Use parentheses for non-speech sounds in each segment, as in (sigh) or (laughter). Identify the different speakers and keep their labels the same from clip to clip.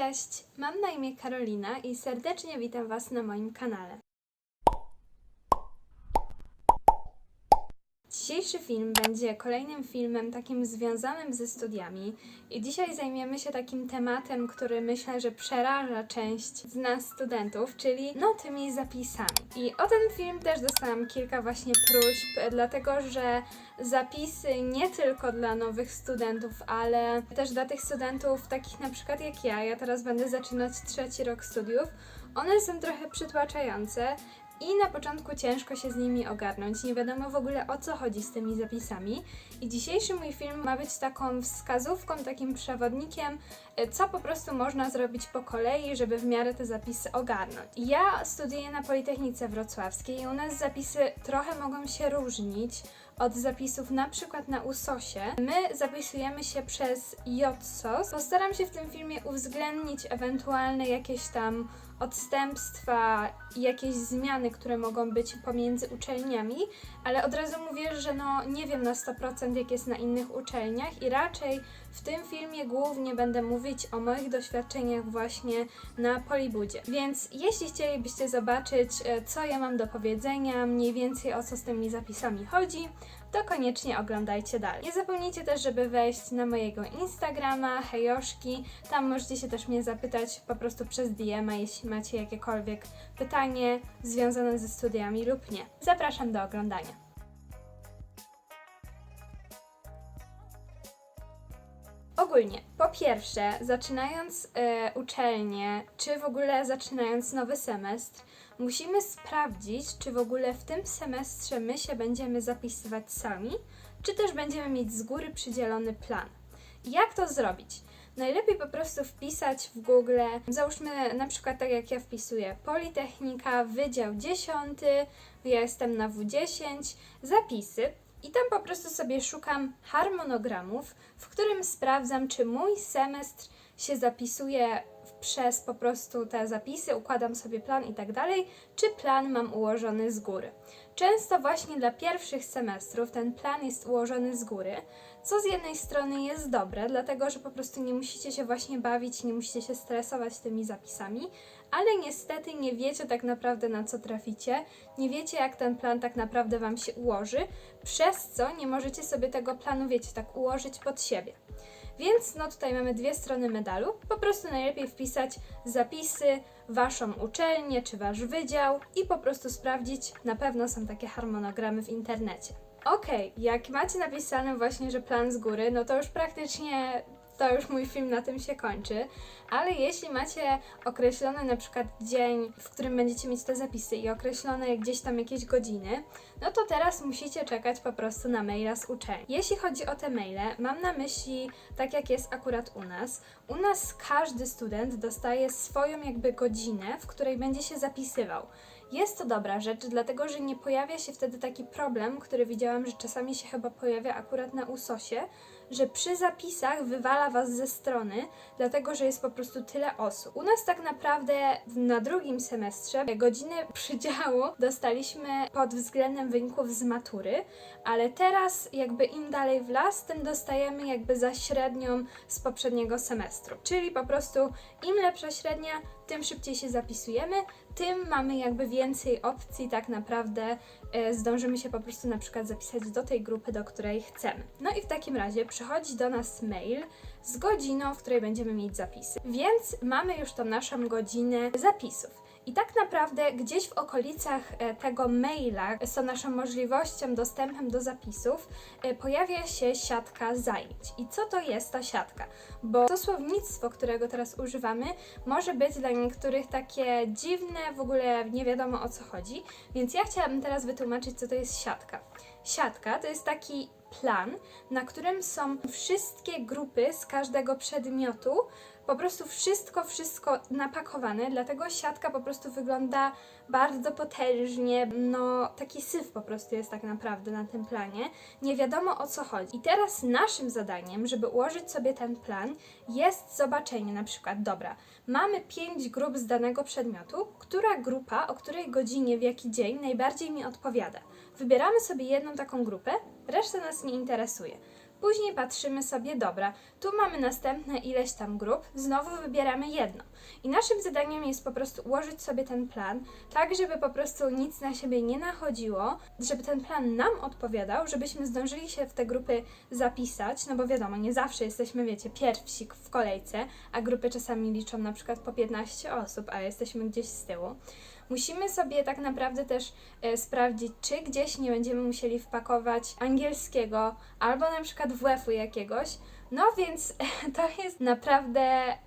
Speaker 1: Cześć, mam na imię Karolina i serdecznie witam Was na moim kanale. Dzisiejszy film będzie kolejnym filmem takim związanym ze studiami i dzisiaj zajmiemy się takim tematem, który myślę, że przeraża część z nas studentów, czyli no tymi zapisami. I o ten film też dostałam kilka właśnie próśb, dlatego że zapisy nie tylko dla nowych studentów, ale też dla tych studentów takich na przykład jak ja, ja teraz będę zaczynać trzeci rok studiów, one są trochę przytłaczające i na początku ciężko się z nimi ogarnąć. Nie wiadomo w ogóle o co chodzi z tymi zapisami. I dzisiejszy mój film ma być taką wskazówką, takim przewodnikiem, e, co po prostu można zrobić po kolei, żeby w miarę te zapisy ogarnąć. Ja studiuję na Politechnice Wrocławskiej i u nas zapisy trochę mogą się różnić od zapisów na przykład na USOSie. My zapisujemy się przez JSOS. Postaram się w tym filmie uwzględnić ewentualne jakieś tam odstępstwa i jakieś zmiany, które mogą być pomiędzy uczelniami, ale od razu mówię, że no nie wiem na 100% jak jest na innych uczelniach i raczej w tym filmie głównie będę mówić o moich doświadczeniach właśnie na Polibudzie. Więc jeśli chcielibyście zobaczyć, e, co ja mam do powiedzenia, mniej więcej o co z tymi zapisami chodzi, to koniecznie oglądajcie dalej. Nie zapomnijcie też, żeby wejść na mojego Instagrama, hejoszki. Tam możecie się też mnie zapytać po prostu przez DM-a, jeśli macie jakiekolwiek pytanie związane ze studiami lub nie. Zapraszam do oglądania. Ogólnie, po pierwsze, zaczynając e, uczelnię, czy w ogóle zaczynając nowy semestr, musimy sprawdzić, czy w ogóle w tym semestrze my się będziemy zapisywać sami, czy też będziemy mieć z góry przydzielony plan. Jak to zrobić? Najlepiej po prostu wpisać w Google, załóżmy na przykład tak jak ja wpisuję Politechnika, Wydział 10, ja jestem na W10, zapisy i tam po prostu sobie szukam harmonogramów, w którym sprawdzam, czy mój semestr się zapisuje przez po prostu te zapisy, układam sobie plan i tak dalej, czy plan mam ułożony z góry. Często właśnie dla pierwszych semestrów ten plan jest ułożony z góry, co z jednej strony jest dobre, dlatego że po prostu nie musicie się właśnie bawić, nie musicie się stresować tymi zapisami, ale niestety nie wiecie tak naprawdę na co traficie, nie wiecie jak ten plan tak naprawdę Wam się ułoży, przez co nie możecie sobie tego planu, wiecie, tak ułożyć pod siebie. Więc no tutaj mamy dwie strony medalu. Po prostu najlepiej wpisać zapisy, waszą uczelnię czy wasz wydział i po prostu sprawdzić, na pewno są takie harmonogramy w internecie. Okej, jak macie napisane właśnie, że plan z góry, no to już praktycznie to już mój film na tym się kończy, ale jeśli macie określony na przykład dzień, w którym będziecie mieć te zapisy i określone gdzieś tam jakieś godziny, no to teraz musicie czekać po prostu na maila z uczelni. Jeśli chodzi o te maile, mam na myśli, tak jak jest akurat u nas, u nas każdy student dostaje swoją jakby godzinę, w której będzie się zapisywał. Jest to dobra rzecz, dlatego że nie pojawia się wtedy taki problem, który widziałam, że czasami się chyba pojawia akurat na USOSie, że przy zapisach wywala was ze strony, dlatego że jest po prostu tyle osób. U nas tak naprawdę na drugim semestrze godziny (laughs) przydziału dostaliśmy pod względem wyników z matury, ale teraz jakby im dalej w las, tym dostajemy jakby za średnią z poprzedniego semestru. Czyli po prostu im lepsza średnia, tym szybciej się zapisujemy, tym mamy jakby więcej opcji, tak naprawdę e, zdążymy się po prostu na przykład zapisać do tej grupy, do której chcemy. No i w takim razie przychodzi do nas mail z godziną, w której będziemy mieć zapisy. Więc mamy już tą naszą godzinę zapisów. I tak naprawdę gdzieś w okolicach e, tego maila z naszą możliwością, dostępem do zapisów, e, pojawia się siatka zajęć. I co to jest ta siatka? Bo to słownictwo, którego teraz używamy, może być dla niektórych takie dziwne, w ogóle nie wiadomo o co chodzi, więc ja chciałabym teraz wytłumaczyć, co to jest siatka. Siatka to jest taki plan, na którym są wszystkie grupy z każdego przedmiotu, po prostu wszystko, wszystko napakowane, dlatego siatka po prostu wygląda bardzo potężnie, no taki syf po prostu jest tak naprawdę na tym planie. Nie wiadomo o co chodzi. I teraz naszym zadaniem, żeby ułożyć sobie ten plan, jest zobaczenie na przykład, dobra, mamy pięć grup z danego przedmiotu, która grupa, o której godzinie, w jaki dzień najbardziej mi odpowiada. Wybieramy sobie jedną taką grupę, reszta nas nie interesuje. Później patrzymy sobie, dobra, tu mamy następne ileś tam grup, znowu wybieramy jedną. I naszym zadaniem jest po prostu ułożyć sobie ten plan, tak żeby po prostu nic na siebie nie nachodziło, żeby ten plan nam odpowiadał, żebyśmy zdążyli się w te grupy zapisać, no bo wiadomo, nie zawsze jesteśmy, wiecie, pierwsi w kolejce, a grupy czasami liczą na przykład po 15 osób, a jesteśmy gdzieś z tyłu. Musimy sobie tak naprawdę też e, sprawdzić, czy gdzieś nie będziemy musieli wpakować angielskiego albo na przykład WF-u jakiegoś. No więc (laughs) to jest naprawdę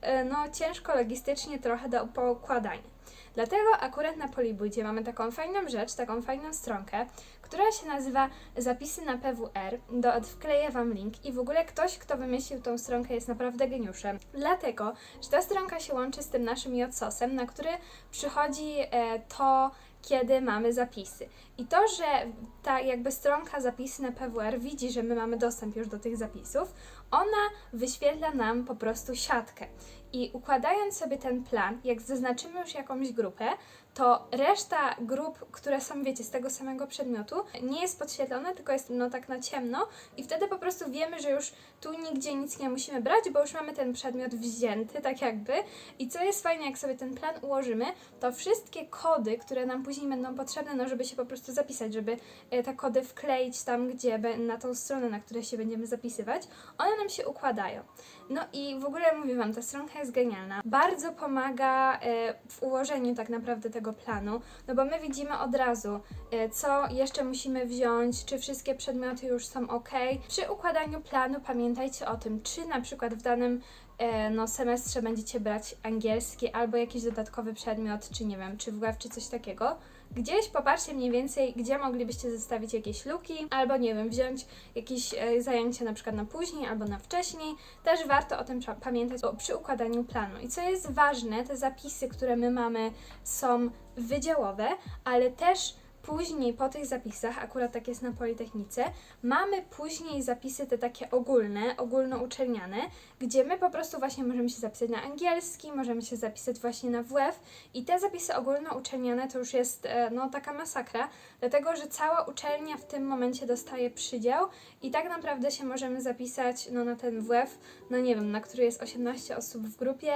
Speaker 1: e, no, ciężko logistycznie trochę do poukładania. Dlatego akurat na Polibudzie mamy taką fajną rzecz, taką fajną stronkę, która się nazywa Zapisy na PWR. Do, wkleję Wam link i w ogóle ktoś, kto wymyślił tą stronkę jest naprawdę geniuszem. Dlatego, że ta stronka się łączy z tym naszym JSOS-em, na który przychodzi e, to, kiedy mamy zapisy. I to, że ta jakby stronka zapisy na PWR widzi, że my mamy dostęp już do tych zapisów, ona wyświetla nam po prostu siatkę. I układając sobie ten plan, jak zaznaczymy już jakąś grupę, to reszta grup, które są, wiecie, z tego samego przedmiotu, nie jest podświetlona, tylko jest no tak na ciemno i wtedy po prostu wiemy, że już tu nigdzie nic nie musimy brać, bo już mamy ten przedmiot wzięty, tak jakby. I co jest fajne, jak sobie ten plan ułożymy, to wszystkie kody, które nam później będą potrzebne, no żeby się po prostu zapisać, żeby e, te kody wkleić tam, gdzie, na tą stronę, na której się będziemy zapisywać, one nam się układają. No i w ogóle mówię Wam, ta stronka jest genialna. Bardzo pomaga e, w ułożeniu tak naprawdę tego planu, no bo my widzimy od razu, e, co jeszcze musimy wziąć, czy wszystkie przedmioty już są ok. Przy układaniu planu pamiętajcie o tym, czy na przykład w danym e, no, semestrze będziecie brać angielski albo jakiś dodatkowy przedmiot, czy nie wiem, czy WF, czy coś takiego. Gdzieś popatrzcie mniej więcej, gdzie moglibyście zostawić jakieś luki, albo nie wiem, wziąć jakieś e, zajęcie na przykład na później albo na wcześniej. Też warto o tym pamiętać przy układaniu planu. I co jest ważne, te zapisy, które my mamy, są wydziałowe, ale też później po tych zapisach, akurat tak jest na Politechnice, mamy później zapisy te takie ogólne, ogólnouczelniane, gdzie my po prostu właśnie możemy się zapisać na angielski, możemy się zapisać właśnie na WF i te zapisy ogólnouczelniane to już jest e, no taka masakra, dlatego że cała uczelnia w tym momencie dostaje przydział i tak naprawdę się możemy zapisać no na ten WF, no nie wiem, na który jest 18 osób w grupie,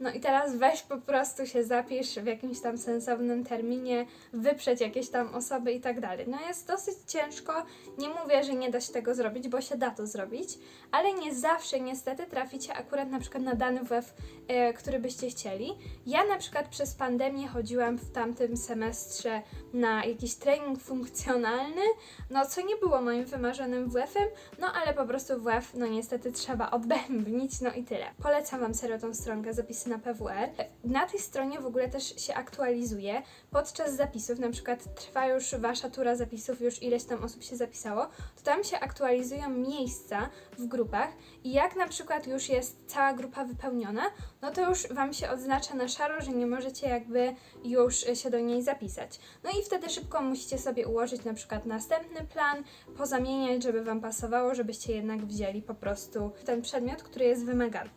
Speaker 1: no i teraz weź po prostu się zapisz w jakimś tam sensownym terminie, wyprzeć jakieś tam osoby i tak dalej. No jest dosyć ciężko, nie mówię, że nie da się tego zrobić, bo się da to zrobić, ale nie zawsze niestety traficie akurat na przykład na dany WF, e, który byście chcieli. Ja na przykład przez pandemię chodziłam w tamtym semestrze na jakiś trening funkcjonalny, no co nie było moim wymarzonym WF-em, no ale po prostu WF, no niestety trzeba odbębnić, no i tyle. Polecam Wam serio tą stronkę, zapisy na PWR. Na tej stronie w ogóle też się aktualizuje podczas zapisów, na przykład trwa już Wasza tura zapisów, już ileś tam osób się zapisało, to tam się aktualizują miejsca w grupach i jak na przykład już jest cała grupa wypełniona, no to już Wam się odznacza na szaro, że nie możecie jakby już się do niej zapisać. No i wtedy szybko musicie sobie ułożyć na przykład następny plan, pozamieniać, żeby Wam pasowało, żebyście jednak wzięli po prostu ten przedmiot, który jest wymagany.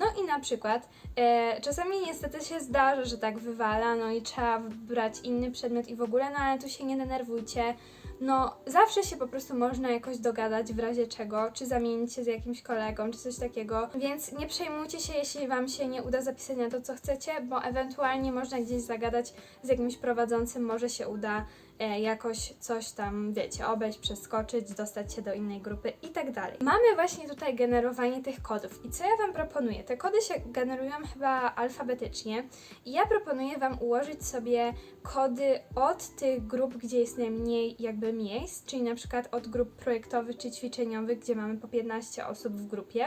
Speaker 1: No i na przykład e, czasami niestety się zdarza, że tak wywala, no i trzeba brać inny przedmiot i w ogóle, no ale tu się nie denerwujcie. No, zawsze się po prostu można jakoś dogadać w razie czego, czy zamienić się z jakimś kolegą, czy coś takiego. Więc nie przejmujcie się, jeśli Wam się nie uda zapisać na to, co chcecie, bo ewentualnie można gdzieś zagadać z jakimś prowadzącym, może się uda jakoś coś tam, wiecie, obejść, przeskoczyć, dostać się do innej grupy i tak dalej. Mamy właśnie tutaj generowanie tych kodów. I co ja Wam proponuję? Te kody się generują chyba alfabetycznie i ja proponuję Wam ułożyć sobie kody od tych grup, gdzie jest najmniej jakby miejsc, czyli na przykład od grup projektowych czy ćwiczeniowych, gdzie mamy po 15 osób w grupie,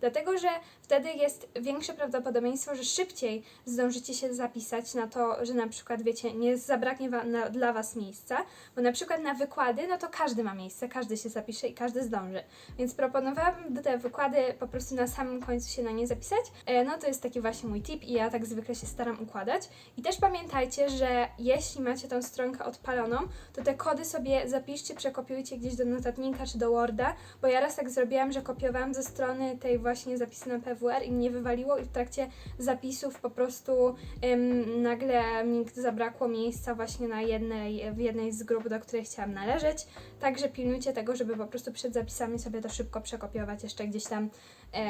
Speaker 1: dlatego że wtedy jest większe prawdopodobieństwo, że szybciej zdążycie się zapisać na to, że na przykład wiecie, nie zabraknie wa- na, dla Was miejsca, bo na przykład na wykłady, no to każdy ma miejsce, każdy się zapisze i każdy zdąży, więc proponowałabym te wykłady po prostu na samym końcu się na nie zapisać, e, no to jest taki właśnie mój tip i ja tak zwykle się staram układać. I też pamiętajcie, że jeśli macie tą stronkę odpaloną, to te kody sobie zapiszcie, przekopiujcie gdzieś do notatnika czy do Worda, bo ja raz tak zrobiłam, że kopiowałam ze strony tej właśnie zapisy na PWR i mnie wywaliło i w trakcie zapisów po prostu ym, nagle mi zabrakło miejsca właśnie na jednej, w jednej z grup, do której chciałam należeć. Także pilnujcie tego, żeby po prostu przed zapisami sobie to szybko przekopiować jeszcze gdzieś tam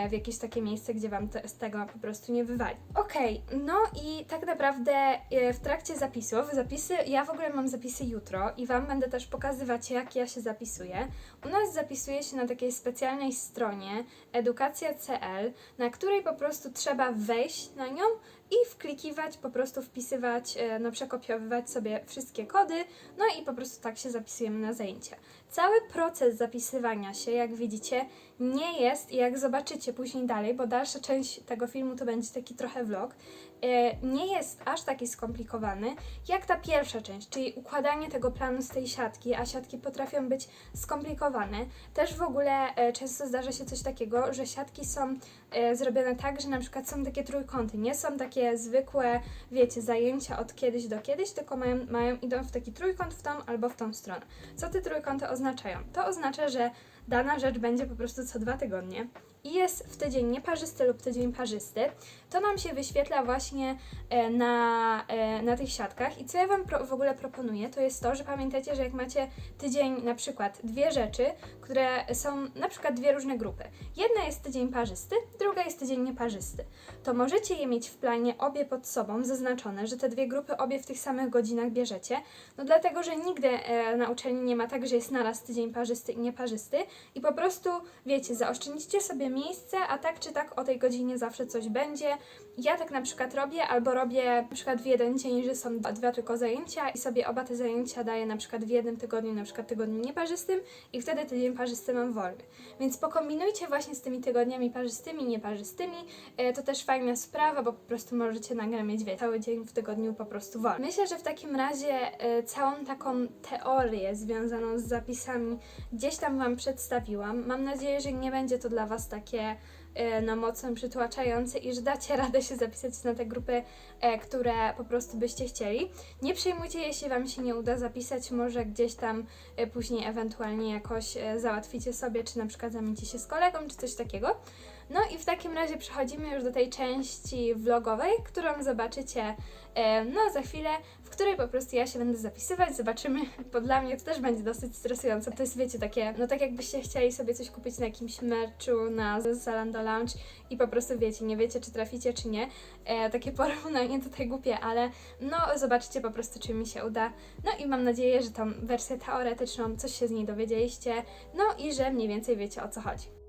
Speaker 1: w jakieś takie miejsce, gdzie Wam to, z tego po prostu nie wywali. Okej, no i tak naprawdę e, w trakcie zapisów, zapisy, ja w ogóle mam zapisy jutro i Wam będę też pokazywać, jak ja się zapisuję. U nas zapisuje się na takiej specjalnej stronie Edukacja CL, na której po prostu trzeba wejść na nią i wklikiwać, po prostu wpisywać, e, no przekopiowywać sobie wszystkie kody, no i po prostu tak się zapisujemy na zajęcia. Cały proces zapisywania się, jak widzicie, nie jest, jak zobaczycie później dalej, bo dalsza część tego filmu to będzie taki trochę vlog, nie jest aż taki skomplikowany, jak ta pierwsza część, czyli układanie tego planu z tej siatki, a siatki potrafią być skomplikowane. Też w ogóle e, często zdarza się coś takiego, że siatki są e, zrobione tak, że na przykład są takie trójkąty, nie są takie zwykłe, wiecie, zajęcia od kiedyś do kiedyś, tylko mają, mają idą w taki trójkąt w tą albo w tą stronę. Co te trójkąty oznaczają? To oznacza, że dana rzecz będzie po prostu co dwa tygodnie i jest w tydzień nieparzysty lub tydzień parzysty, to nam się wyświetla właśnie e, na, e, na tych siatkach. I co ja Wam pro, w ogóle proponuję, to jest to, że pamiętajcie, że jak macie tydzień na przykład dwie rzeczy, które są na przykład dwie różne grupy. Jedna jest tydzień parzysty, druga jest tydzień nieparzysty. To możecie je mieć w planie obie pod sobą zaznaczone, że te dwie grupy obie w tych samych godzinach bierzecie. No dlatego, że nigdy e, na uczelni nie ma tak, że jest naraz tydzień parzysty i nieparzysty i po prostu, wiecie, zaoszczędzicie sobie miejsce, a tak czy tak o tej godzinie zawsze coś będzie. Ja tak na przykład robię, albo robię na przykład w jeden dzień, że są dwa, dwa tylko zajęcia i sobie oba te zajęcia daję na przykład w jednym tygodniu, na przykład tygodniu nieparzystym i wtedy tydzień parzysty mam wolny. Więc pokombinujcie właśnie z tymi tygodniami parzystymi, nieparzystymi. E, to też fajna sprawa, bo po prostu możecie nagle mieć cały dzień w tygodniu po prostu wolny. Myślę, że w takim razie e, całą taką teorię związaną z zapisami gdzieś tam Wam przedstawiłam. Mam nadzieję, że nie będzie to dla Was takie no, mocno przytłaczające i że dacie radę się zapisać na te grupy, e, które po prostu byście chcieli. Nie przejmujcie, jeśli Wam się nie uda zapisać, może gdzieś tam e, później ewentualnie jakoś załatwicie sobie, czy na przykład zamienicie się z kolegą, czy coś takiego. No i w takim razie przechodzimy już do tej części vlogowej, którą zobaczycie no za chwilę, której po prostu ja się będę zapisywać, zobaczymy, (laughs) bo dla mnie to też będzie dosyć stresujące. To jest, wiecie, takie, no tak jakbyście chcieli sobie coś kupić na jakimś merchu, na Zalando Lounge i po prostu wiecie, nie wiecie, czy traficie, czy nie. E, takie (laughs) porównanie tutaj głupie, ale no zobaczycie po prostu, czy mi się uda. No i mam nadzieję, że tą wersję teoretyczną, coś się z niej dowiedzieliście, no i że mniej więcej wiecie, o co chodzi.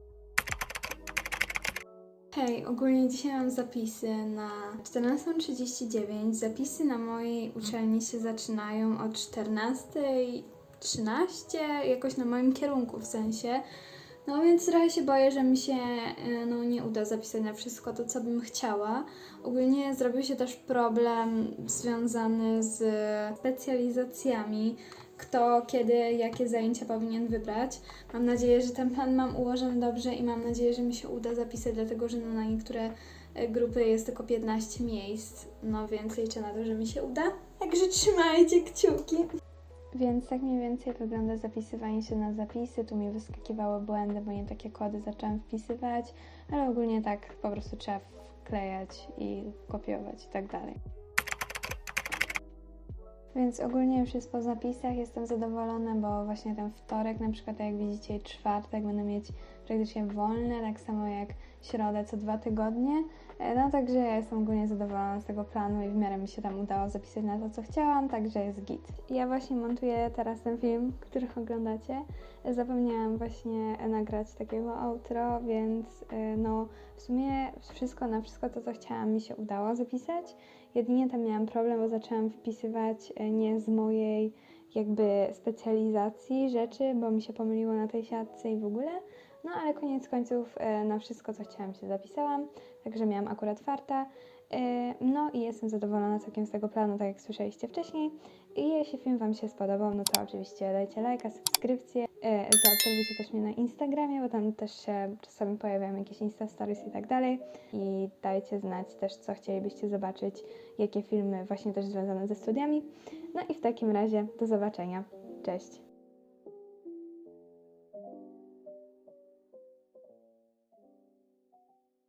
Speaker 1: Hej, ogólnie dzisiaj mam zapisy na 14.39. Zapisy na mojej uczelni się zaczynają od 14.13, jakoś na moim kierunku w sensie. No więc trochę się boję, że mi się e, no, nie uda zapisać na wszystko to, co bym chciała. Ogólnie zrobił się też problem związany z specjalizacjami kto, kiedy, jakie zajęcia powinien wybrać. Mam nadzieję, że ten plan mam ułożony dobrze i mam nadzieję, że mi się uda zapisać, dlatego że no, na niektóre e, grupy jest tylko 15 miejsc. No więc liczę na to, że mi się uda. Także trzymajcie kciuki. Więc tak mniej więcej wygląda zapisywanie się na zapisy. Tu mi wyskakiwały błędy, bo nie takie kody zaczęłam wpisywać, ale ogólnie tak po prostu trzeba wklejać i kopiować i tak dalej. Więc ogólnie już jest po zapisach, jestem zadowolona, bo właśnie ten wtorek, na przykład jak widzicie, czwartek będę mieć praktycznie wolne, tak samo jak środę co dwa tygodnie. E, No także ja jestem ogólnie zadowolona z tego planu i w miarę mi się tam udało zapisać na to, co chciałam, także jest git. Ja właśnie montuję teraz ten film, który (laughs) oglądacie. E, Zapomniałam właśnie nagrać takiego outro, więc e, no w sumie wszystko na wszystko to, co chciałam mi się udało zapisać. Jedynie tam miałam problem, bo zaczęłam wpisywać e, nie z mojej jakby specjalizacji rzeczy, bo mi się pomyliło na tej siatce i w ogóle. No ale koniec końców e, na wszystko, co chciałam się zapisałam, także miałam akurat farta. E, No i jestem zadowolona całkiem z tego planu, tak jak słyszeliście wcześniej. I jeśli film Wam się spodobał, no to oczywiście dajcie lajka, subskrypcję. E, Zaobserwujcie też mnie na Instagramie, bo tam też się czasami pojawiają jakieś Insta Stories i tak dalej. I dajcie znać też, co chcielibyście zobaczyć, jakie filmy właśnie też związane ze studiami. No i w takim razie do zobaczenia. Cześć!